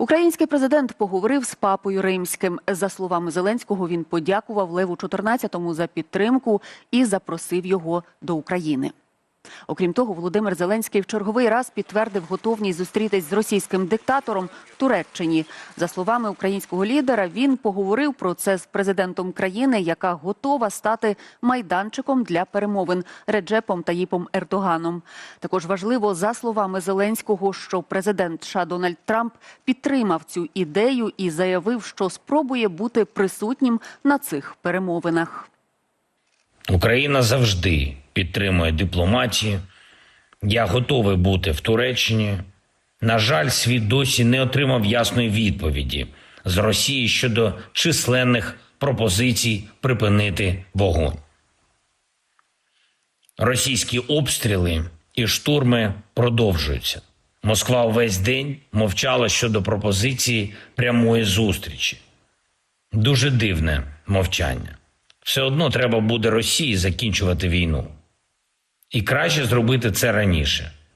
Український президент поговорив з папою римським. За словами Зеленського, він подякував Леву XIV за підтримку і запросив його до України. Окрім того, Володимир Зеленський в черговий раз підтвердив готовність зустрітись з російським диктатором в Туреччині. За словами українського лідера, він поговорив про це з президентом країни, яка готова стати майданчиком для перемовин Реджепом Таїпом Ердоганом. Також важливо, за словами Зеленського, що президент США Дональд Трамп підтримав цю ідею і заявив, що спробує бути присутнім на цих перемовинах. Україна завжди підтримує дипломатію. Я готовий бути в Туреччині. На жаль, світ досі не отримав ясної відповіді з Росії щодо численних пропозицій припинити вогонь. Російські обстріли і штурми продовжуються. Москва увесь день мовчала щодо пропозиції прямої зустрічі. Дуже дивне мовчання. Все одно треба буде Росії закінчувати війну. І краще зробити це раніше.